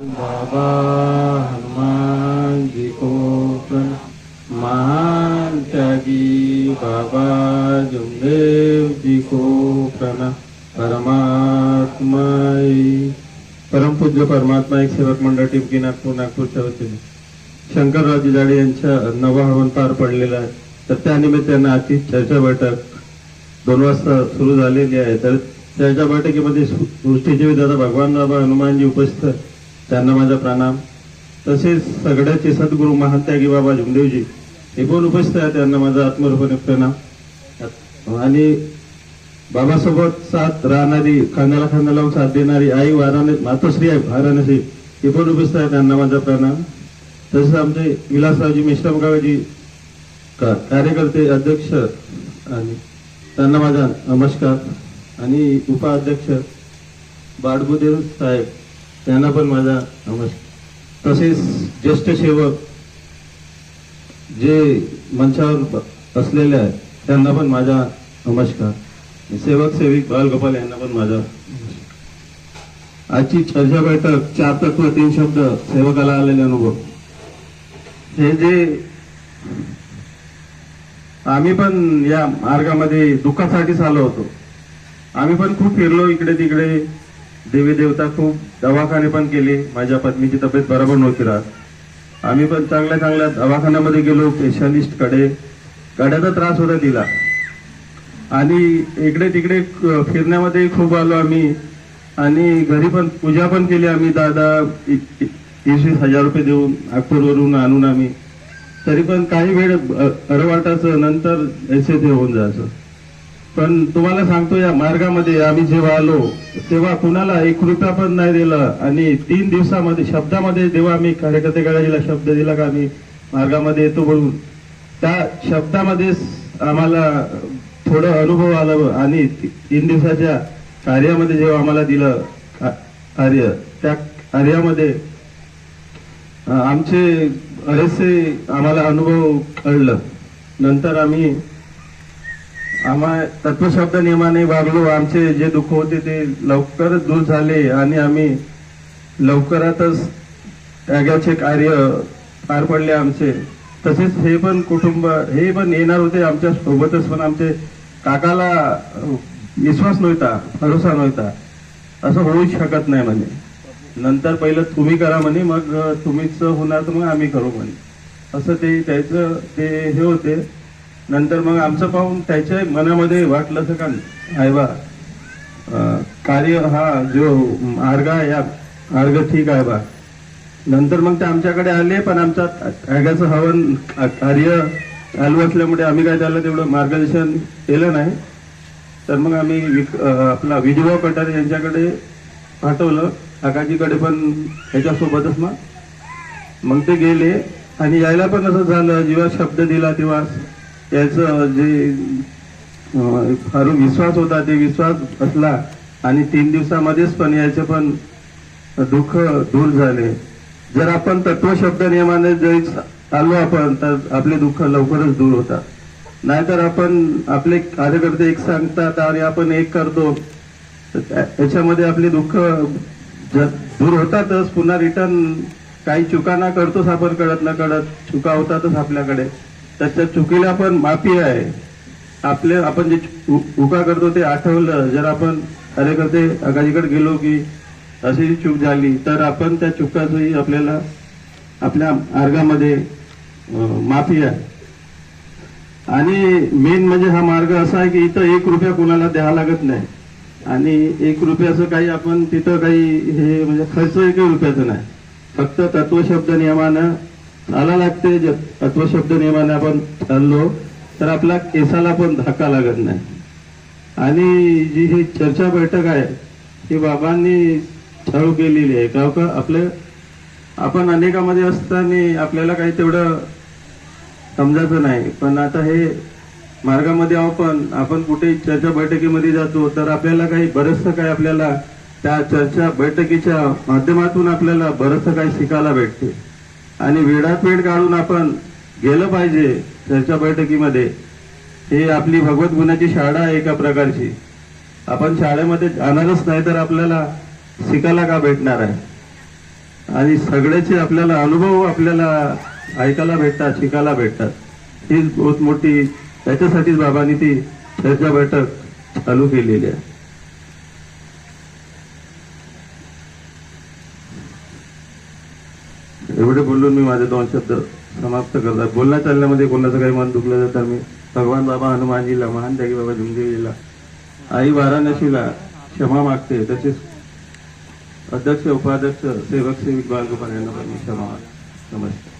बाबा हनुमान जी को प्रणाम महान त्यागी बाबा जुमदेव जी को प्रणाम परमात्मा परमपूज्य परमात्मा एक सेवक मंडळ टिपकी नागपूर नागपूरच्या वतीने. शंकररावजी जाडे यांच्या नवा हवन पार पडलेला आहे. तर त्यानिमित्तानं आजची चर्चा बैठक दोन वाजता सुरू झालेली आहे. तर चर्चा बैठकीमध्ये सृष्टीचे विधाता भगवान बाबा हनुमानजी उपस्थित त्यांना माझा प्रणाम. तसेच सगळ्याचे सद्गुरू महात्यागी बाबा झुमदेवजी हे पण उपस्थित आहे त्यांना माझा आत्मरूपणे प्रणाम. आणि बाबासोबत साथ राहणारी खांद्याला खांदा लावून साथ देणारी आई वाराणे मातोश्री आहे वाराणसी हे पण उपस्थित आहे त्यांना माझा प्रणाम. तसेच आमचे विलासरावजी मिश्रमगावजी का कार्यकर्ते अध्यक्ष आणि त्यांना माझा नमस्कार. आणि उपाध्यक्ष बाडबुदेव साहेब त्यांना पण माझा नमस्कार. तसेच ज्येष्ठ सेवक जे मंचावर असलेले आहेत त्यांना पण माझा नमस्कार. सेवक सेविक बालगोपाल यांना पण माझा आजची चर्चा बैठक चार तत्व तीन शब्द सेवकाला आलेले अनुभव. हे जे आम्ही पण या मार्गामध्ये दुःखासाठीच आलो होतो. आम्ही पण खूप फिरलो इकडे तिकडे देवी देवता खूप दवाखाने पण केले. माझ्या पत्नीची तब्येत बरोबर नव्हती राहत. आम्ही पण चांगल्या चांगल्या दवाखान्यामध्ये गेलो स्पेशालिस्टकडे. गाड्याचा त्रास होता तिला. आणि इकडे तिकडे फिरण्यामध्ये खूप आलो आम्ही. आणि घरी पण पूजा पण केली आम्ही. दादा वीस वीस हजार रुपये देऊन नागपूरवरून आणून आम्ही. तरी पण काही वेळ बरं वाटायचं नंतर ऐसे ते होऊन जायचं. पण तुम्हाला सांगतो या मार्गामध्ये आम्ही जेव्हा आलो तेव्हा कुणाला एक रुपया पण नाही दिला. आणि तीन दिवसामध्ये शब्दामध्ये जेव्हा आम्ही कार्यकर्ते गळाजीला शब्द दिला का आम्ही मार्गामध्ये येतो म्हणून त्या शब्दामध्येच आम्हाला थोडं अनुभव आला आणि तीन दिवसाच्या कार्यामध्ये जेव्हा आम्हाला दिलं कार्य त्या कार्यामध्ये आमचे बरेचसे आम्हाला अनुभव कळलं. नंतर आम्ही आम्हा तत्वशब्द नियमाने वागलो. आमचे जे दुःख होते ते लवकरच दूर झाले आणि आम्ही लवकरातच त्यागाचे कार्य पार पडले आमचे. तसेच हे पण कुटुंब हे पण येणार होते आमच्या सोबतच पण आमचे काकाला विश्वास नव्हता भरोसा नव्हता. असं होऊच शकत नाही म्हणे. नंतर पहिलं तुम्ही करा म्हणे मग तुम्हीच होणार तर मग आम्ही करू म्हणे. असं ते त्याचं ते हे होते. नंतर मग आमचं पाहून त्याच्या मनामध्ये वाटलं तर का आहे बा कार्य हा जो मार्ग आहे या मार्ग ठीक आहे बा. नंतर मग ते आमच्याकडे आले पण आमच्या त्यागाचं हवन कार्य चालू असल्यामुळे आम्ही काय त्याला तेवढं मार्गदर्शन केलं नाही. तर मग आम्ही विक- आपला विजयभाऊ कटारे यांच्याकडे पाठवलं. आकाशीकडे पण ह्याच्यासोबतच मग. मग ते गेले आणि यायला पण असं झालं जेव्हा शब्द दिला तेव्हा याचं जे अं, फार विश्वास होता ते विश्वास असला आणि तीन दिवसामध्येच पण याचे पण दुःख दूर झाले. जर आपण तत्व शब्द नियमाने जरी आलो आपण तर आपले दुःख लवकरच दूर होतात. नाहीतर आपण आपले कार्यकर्ते एक सांगतात आणि आपण एक करतो. याच्यामध्ये आपले दुःख दूर होतातच. पुन्हा रिटर्न काही चुका ना करतोच आपण कळत न कळत. चुका होतातच आपल्याकडे. त्याच्या चुकीला पण माफी आहे. आपले आपण जे चु- चुका करतो ते आठवलं. जर आपण कार्यकर्ते आगाजीकडे गेलो की अशी चूक झाली तर आपण त्या चुकाचंही आपल्याला आपल्या मार्गामध्ये माफी आहे. आणि मेन म्हणजे हा मार्ग असा आहे की इथं एक रुपया कोणाला द्यावा लागत नाही. आणि एक रुपयाचं काही आपण तिथं काही हे म्हणजे खर्च एकही रुपयाचं नाही. फक्त तत्वशब्द नियमानं आला लागते तत्वशब्द नियमाने आपण चाललो तर आपल्या केसाला पण धक्का लागत नाही. आणि जी ही चर्चा बैठक आहे ही बाबांनी चालू केलेली आहे. का आपले आपण अनेकामध्ये असताना आपल्याला काही तेवढं समजायचं नाही. पण आता हे मार्गामध्ये आपण आपण कुठे चर्चा बैठकीमध्ये जातो तर आपल्याला काही बरंचसं काही आपल्याला त्या चर्चा बैठकीच्या माध्यमातून आपल्याला बरंचसं काही शिकायला भेटते. आणि वेळात काढून आपण गेलं पाहिजे चर्चा बैठकीमध्ये. हे आपली भगवत गुणाची शाळा आहे एका प्रकारची. आपण शाळेमध्ये जाणारच नाही तर आपल्याला शिकायला का भेटणार आहे? आणि सगळ्याचे आपल्याला अनुभव आपल्याला ऐकायला भेटतात शिकायला भेटतात. हीच बहुत मोठी त्याच्यासाठीच बाबांनी ती चर्चा बैठक चालू केलेली आहे. एवढे बोलून मी माझे दोन शब्द समाप्त करतात बोलण्या चालण्यामध्ये कोणाचं काही मन दुखलं तर मी भगवान बाबा हनुमानजीला महान त्यागी बाबा झुमदेवीला आई वाराणसीला क्षमा मागते. तसेच अध्यक्ष उपाध्यक्ष सेवक सेविक बालगोपाल यांना पण मी क्षमा मागतो. नमस्कार.